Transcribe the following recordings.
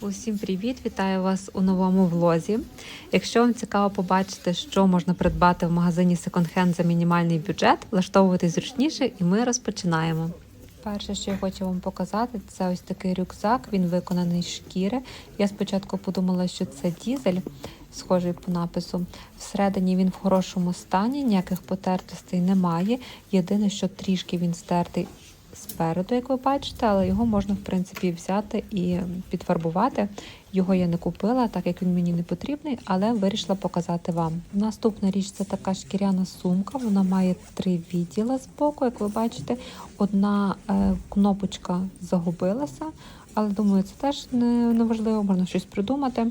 Усім привіт! Вітаю вас у новому влозі. Якщо вам цікаво побачити, що можна придбати в магазині Hand за мінімальний бюджет, влаштовуйтесь зручніше, і ми розпочинаємо. Перше, що я хочу вам показати, це ось такий рюкзак. Він виконаний з шкіри. Я спочатку подумала, що це дізель, схожий по напису. Всередині він в хорошому стані, ніяких потертостей немає. Єдине, що трішки він стертий спереду, як ви бачите, але його можна в принципі взяти і підфарбувати. Його я не купила, так як він мені не потрібний, але вирішила показати вам. Наступна річ це така шкіряна сумка. Вона має три відділа з боку, як ви бачите. Одна е, кнопочка загубилася, але думаю, це теж не важливо, можна щось придумати.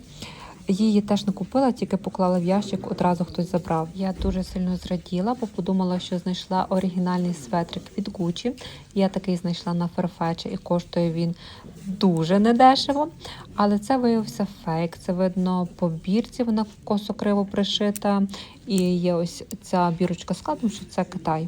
Її теж не купила, тільки поклала в ящик, одразу хтось забрав. Я дуже сильно зраділа, бо подумала, що знайшла оригінальний светрик від Gucci. Я такий знайшла на Farfetch і коштує він дуже недешево. Але це виявився фейк. Це видно по бірці, вона косо криво пришита. І є ось ця бірочка складом, що це Китай.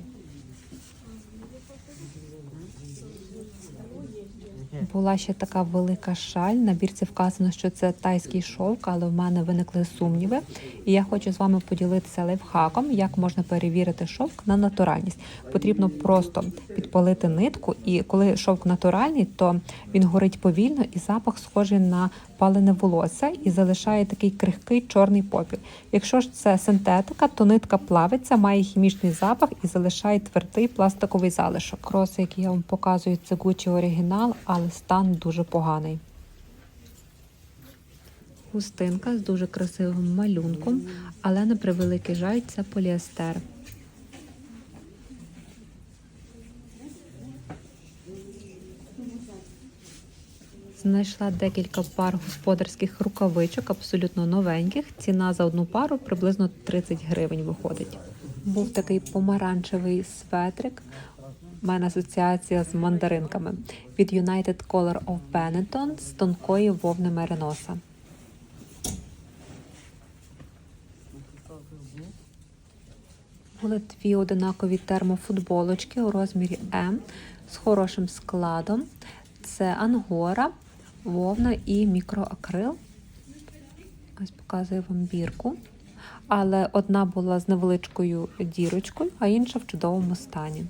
Була ще така велика шаль. На бірці вказано, що це тайський шовк, але в мене виникли сумніви. І я хочу з вами поділитися лайфхаком, як можна перевірити шовк на натуральність. Потрібно просто підпалити нитку, і коли шовк натуральний, то він горить повільно і запах схожий на палене волосся і залишає такий крихкий чорний попіл. Якщо ж це синтетика, то нитка плавиться, має хімічний запах і залишає твердий пластиковий залишок. Кроси, які я вам показую, це Gucci оригінал, але стан дуже поганий. Хустинка з дуже красивим малюнком, але на превеликий жаль це поліестер. Знайшла декілька пар господарських рукавичок, абсолютно новеньких. Ціна за одну пару приблизно 30 гривень виходить. Був такий помаранчевий светрик. У мене асоціація з мандаринками від United Color of Benetton з тонкої вовни мериноса. Були дві одинакові термофутболочки у розмірі М з хорошим складом. Це ангора, вовна і мікроакрил. Ось показую вам бірку. Але одна була з невеличкою дірочкою, а інша в чудовому стані.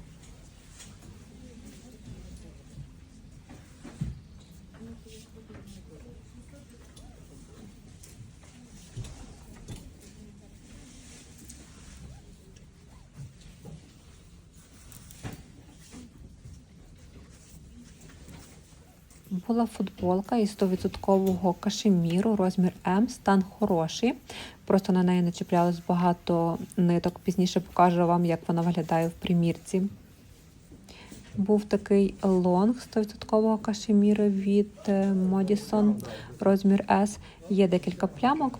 Була футболка із 100% кашеміру, розмір М, стан хороший. Просто на неї начіплялось багато ниток. Пізніше покажу вам, як вона виглядає в примірці. Був такий лонг 100% кашеміру від е, Modison, розмір S. Є декілька плямок.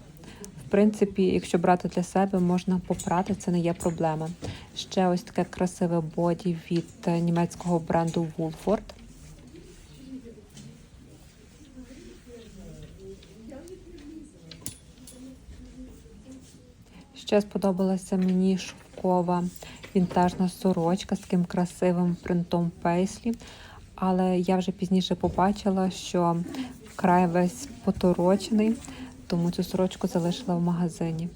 В принципі, якщо брати для себе, можна попрати, це не є проблема. Ще ось таке красиве боді від е, німецького бренду Woolford. Ще сподобалася мені шовкова вінтажна сорочка з таким красивим принтом пейслі. Але я вже пізніше побачила, що край весь поторочений, тому цю сорочку залишила в магазині.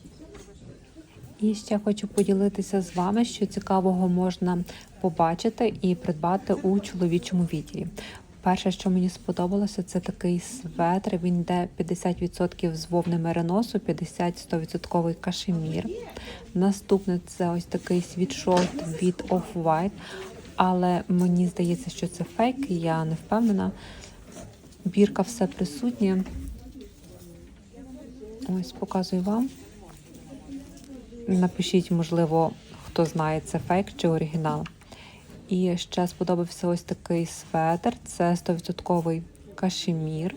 І ще хочу поділитися з вами, що цікавого можна побачити і придбати у чоловічому відділі. Перше, що мені сподобалося, це такий светр. Він йде 50% з вовни мериносу, 50-100% кашемір. Наступне це ось такий світшот від Off-White. Але мені здається, що це фейк, я не впевнена. Бірка все присутнє. Ось показую вам. Напишіть, можливо, хто знає, це фейк чи оригінал. І ще сподобався ось такий светр. Це 100% кашемір.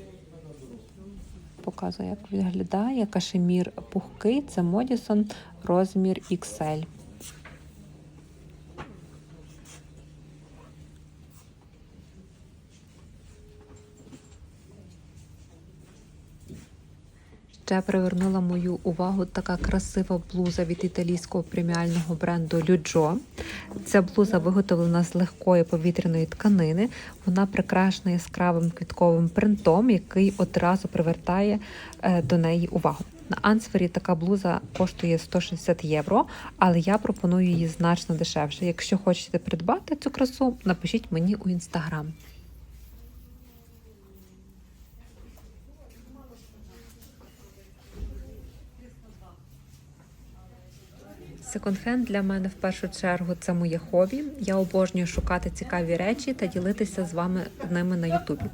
Показую, як виглядає. Кашемір пухкий, це Модісон, розмір XL. Ще привернула мою увагу така красива блуза від італійського преміального бренду Люджо. Ця блуза виготовлена з легкої повітряної тканини. Вона прикрашена яскравим квітковим принтом, який одразу привертає е, до неї увагу. На Ансфері така блуза коштує 160 євро, але я пропоную її значно дешевше. Якщо хочете придбати цю красу, напишіть мені у інстаграм. Секонд-хенд для мене в першу чергу це моє хобі. Я обожнюю шукати цікаві речі та ділитися з вами ними на Ютубі.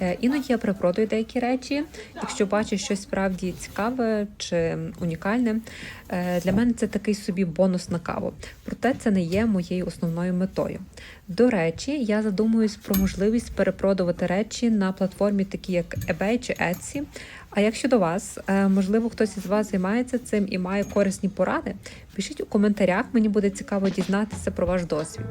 Е, Іноді я перепродаю деякі речі, якщо бачу щось справді цікаве чи унікальне. Е, Для мене це такий собі бонус на каву. Проте це не є моєю основною метою. До речі, я задумуюсь про можливість перепродувати речі на платформі, такі як eBay чи Etsy. А як щодо вас, Е, можливо, хтось із вас займається цим і має корисні поради? Пишіть у коментарях, мені буде цікаво дізнатися про ваш досвід.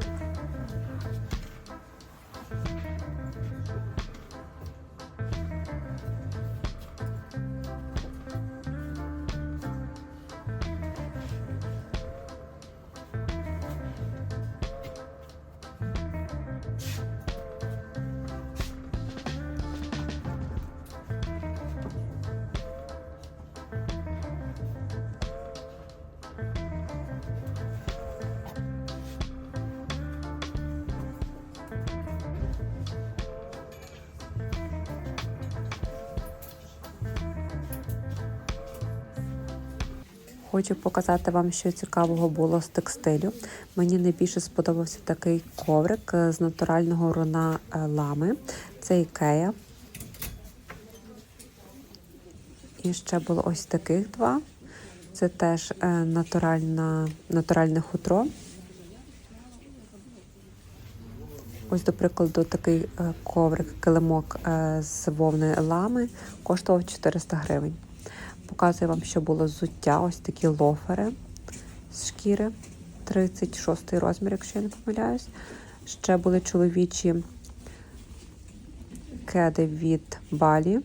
Хочу показати вам, що цікавого було з текстилю. Мені найбільше сподобався такий коврик е, з натурального руна е, лами. Це ікея. І ще було ось таких два. Це теж е, натуральна, натуральне хутро. Ось, до прикладу, такий коврик, килимок з вовни лами коштував 400 гривень. Показую вам, що було взуття, ось такі лофери з шкіри, 36 розмір, якщо я не помиляюсь. Ще були чоловічі кеди від Балі.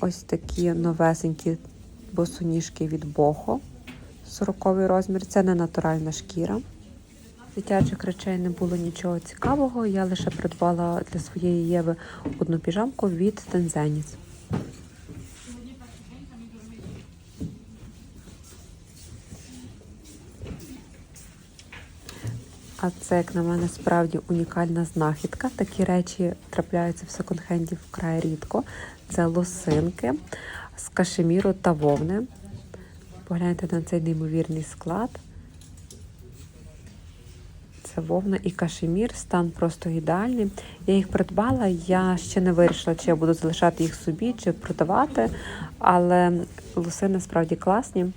Ось такі новесенькі босоніжки від Бохо, 40 розмір. Це не натуральна шкіра. Дитячих речей не було нічого цікавого. Я лише придбала для своєї Єви одну піжамку від Тензеніс. А це, як на мене, справді унікальна знахідка. Такі речі трапляються в секонд-хенді вкрай рідко. Це лосинки з кашеміру та вовни. Погляньте на цей неймовірний склад. Це вовна і кашемір, стан просто ідеальний. Я їх придбала, я ще не вирішила, чи я буду залишати їх собі, чи продавати, але лосини справді класні.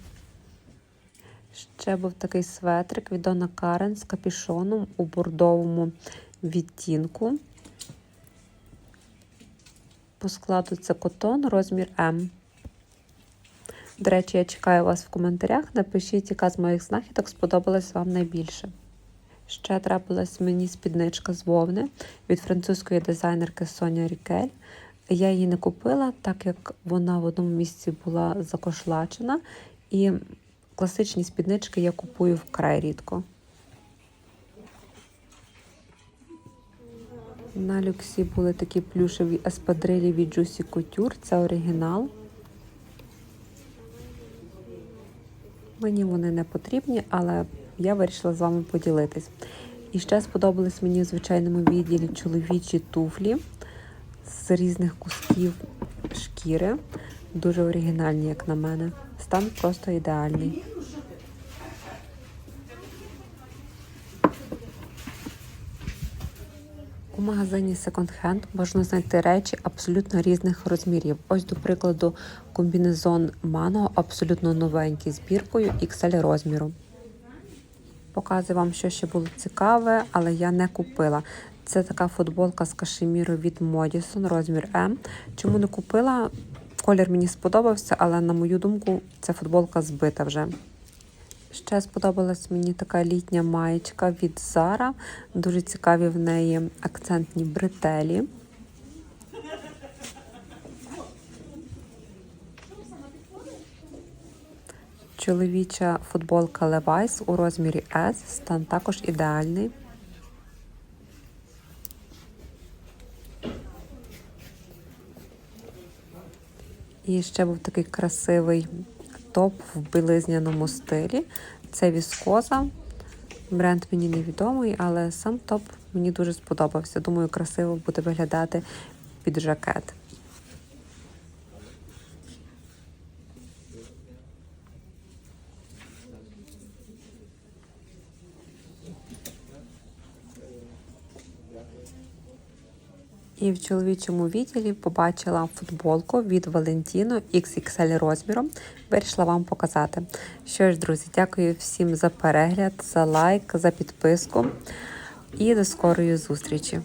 Ще був такий светрик від Дона Карен з капюшоном у бордовому відтінку. По складу це котон, розмір М. До речі, я чекаю вас в коментарях. Напишіть, яка з моїх знахідок сподобалась вам найбільше. Ще трапилась мені спідничка з вовни від французької дизайнерки Соня Рікель. Я її не купила, так як вона в одному місці була закошлачена. І класичні спіднички я купую вкрай рідко. На люксі були такі плюшеві еспадрилі від Juicy Couture. Це оригінал. Мені вони не потрібні, але я вирішила з вами поділитись. І ще сподобались мені в звичайному відділі чоловічі туфлі з різних кусків шкіри. Дуже оригінальні, як на мене. Стан просто ідеальний. У магазині Hand можна знайти речі абсолютно різних розмірів. Ось, до прикладу, комбінезон Mano абсолютно новенький з біркою XL розміру. Показую вам, що ще було цікаве, але я не купила. Це така футболка з кашеміру від Modison, розмір М. Чому не купила? Колір мені сподобався, але, на мою думку, ця футболка збита вже. Ще сподобалась мені така літня маєчка від Зара. Дуже цікаві в неї акцентні бретелі. Чоловіча футболка Levi's у розмірі S, стан також ідеальний. І ще був такий красивий топ в білизняному стилі. Це віскоза. Бренд мені невідомий, але сам топ мені дуже сподобався. Думаю, красиво буде виглядати під жакет. І в чоловічому відділі побачила футболку від Valentino XXL розміром. Вирішила вам показати. Що ж, друзі, дякую всім за перегляд, за лайк, за підписку і до скорої зустрічі!